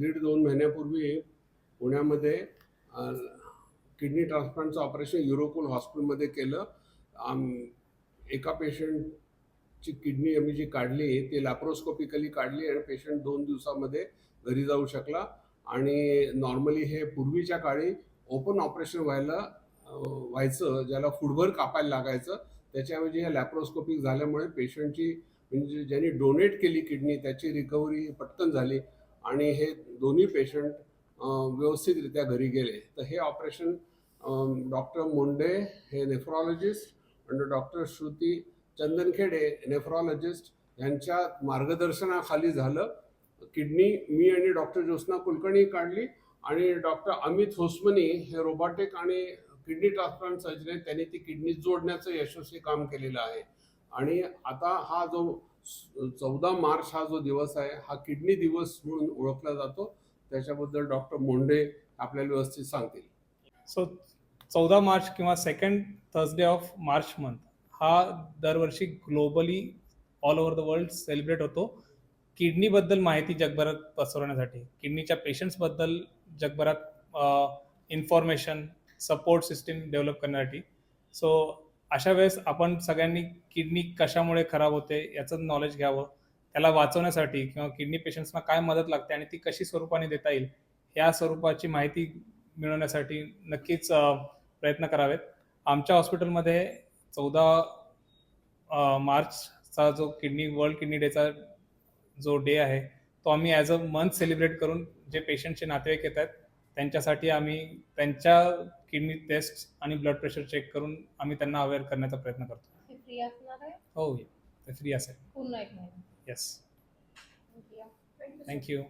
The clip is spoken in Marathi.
दीड दोन महिन्यापूर्वी पुण्यामध्ये किडनी ट्रान्सप्लांटचं ऑपरेशन युरोकोल हॉस्पिटलमध्ये केलं. आम एका पेशंटची किडनी आम्ही जी काढली ती लॅप्रोस्कोपिकली काढली आणि पेशंट दोन दिवसामध्ये घरी जाऊ शकला. आणि नॉर्मली हे पूर्वीच्या काळी ओपन ऑपरेशन व्हायला व्हायचं ज्याला फुडभर कापायला लागायचं त्याच्याऐवजी ह्या लॅप्रोस्कोपिक झाल्यामुळे पेशंटची म्हणजे ज्यांनी डोनेट केली किडनी त्याची रिकव्हरी पटकन झाली. आणि हे दोन्ही पेशंट व्यवस्थितरित्या घरी गेले तर हे ऑपरेशन डॉक्टर मुंडे हे नेफ्रॉलॉजिस्ट आणि डॉक्टर श्रुती चंदनखेडे नेफ्रॉलॉजिस्ट यांच्या मार्गदर्शनाखाली झालं. किडनी मी आणि डॉक्टर ज्योत्स्ना कुलकर्णी काढली आणि डॉक्टर अमित होसमनी हे रोबॉटिक आणि किडनी ट्रान्सप्लांट सर्जन त्यांनी ती किडनी जोडण्याचं यशस्वी काम केलेलं आहे. आणि आता हा जो चौदा मार्च हा जो दिवस आहे हा किडनी दिवस म्हणून ओळखला जातो. त्याच्याबद्दल डॉक्टर मुंडे आपल्याला व्यवस्थित सांगतील. सो चौदा मार्च किंवा second Thursday of March month हा दरवर्षी globally all over the world celebrate होतो. किडनीबद्दल माहिती जगभरात पसरवण्यासाठी किडनीच्या पेशंट्सबद्दल जगभरात इन्फॉर्मेशन सपोर्ट सिस्टीम डेव्हलप करण्यासाठी. सो अशा वेळेस आपण सगळ्यांनी किडनी कशामुळे खराब होते याचं नॉलेज घ्यावं. त्याला वाचवण्यासाठी किंवा किडनी पेशंट्सना काय मदत लागते आणि ती कशी स्वरूपाने देता येईल या स्वरूपाची माहिती मिळवण्यासाठी नक्कीच प्रयत्न करावेत. आमच्या हॉस्पिटलमध्ये चौदा मार्चचा जो किडनी वर्ल्ड किडनी डेचा जो डे आहे तो आम्ही ॲज अ मंथ सेलिब्रेट करून जे पेशंटचे नातेवाईक येत आहेत त्यांच्यासाठी आम्ही त्यांच्या किडनी टेस्ट आणि ब्लड प्रेशर चेक करून आम्ही त्यांना अवेअर करण्याचा प्रयत्न करतो. हे फ्री असणार आहे? हो ते फ्री असेल. पूर्ण एक महिना. येस. थँक्यू